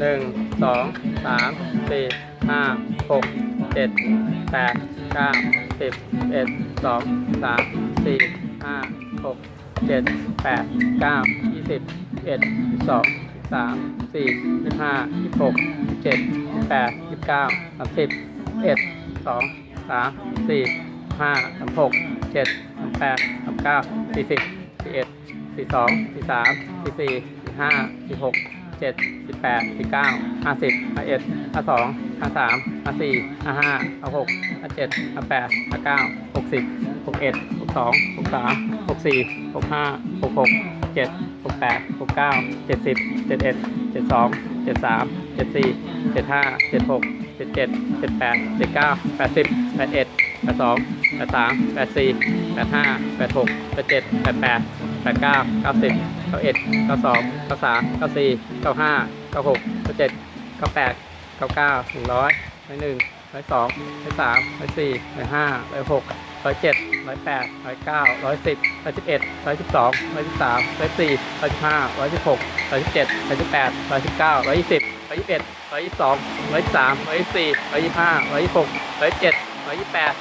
หนึ่งสองสามสี่ห้าหกเจ็ดแปดเก้าสิบเอ็ดสองสามสี่ห้าหกเจ็ดแปดเก้ายี่สิบเอ็ดสองสามสี่ยี่ห้ายี่หกเจ็ดแปดยี่เก้าสามสิบเอ็ดสองสามสี่ห้าสามหกเจ็ดสามแปดสามเก้าสี่สิบสี่เอ็ดสี่สองสี่สามสี่สี่สี่ห้าสี่หก เจ็ดสิบแปดสิบเก้าห้าสิบห้าเอ็ดห้าสองห้าสามห้าสี่ห้าห้าห้าหกห้าเจ็ดห้าแปดห้าเก้าหกสิบหกเอ็ดหกสองหกสามหกสี่หกห้าหกหกเจ็ดหกแปดหกเก้าเจ็ดสิบเจ็ดเอ็ดเจ็ดสองเจ็ดสามเจ็ดสี่เจ็ดห้าเจ็ดหกเจ็ดเจ็ดเจ็ดแปดเจ็ดเก้าแปดสิบแปดเอ็ดแปดสองแปดสามแปดสี่แปดห้าแปดหกแปดเจ็ดแปดแปด แปดเก้าเก้าสิบเก้าเอ็ดเก้าสองเก้าสามเก้าสี่เก้าห้าเก้าหกเก้าเจ็ดเก้าแปดเก้าเก้าหนึ่งร้อยร้อยหนึ่งร้อยสองร้อยสามร้อยสี่ร้อยห้าร้อยหกร้อยเจ็ดร้อยแปดร้อยเก้าร้อยสิบร้อยสิบเอ็ดร้อยสิบสองร้อยสิบสามร้อยสี่ร้อยสิบห้าร้อยสิบหกร้อยสิบเจ็ดร้อยสิบแปดร้อยสิบเก้าร้อยยี่สิบร้อยยี่สิบเอ็ดร้อยยี่สิบสองร้อยสามร้อยสี่ร้อยยี่สิบห้าร้อยยี่สิบหกร้อยยี่สิบเจ็ดร้อยยี่สิบแปด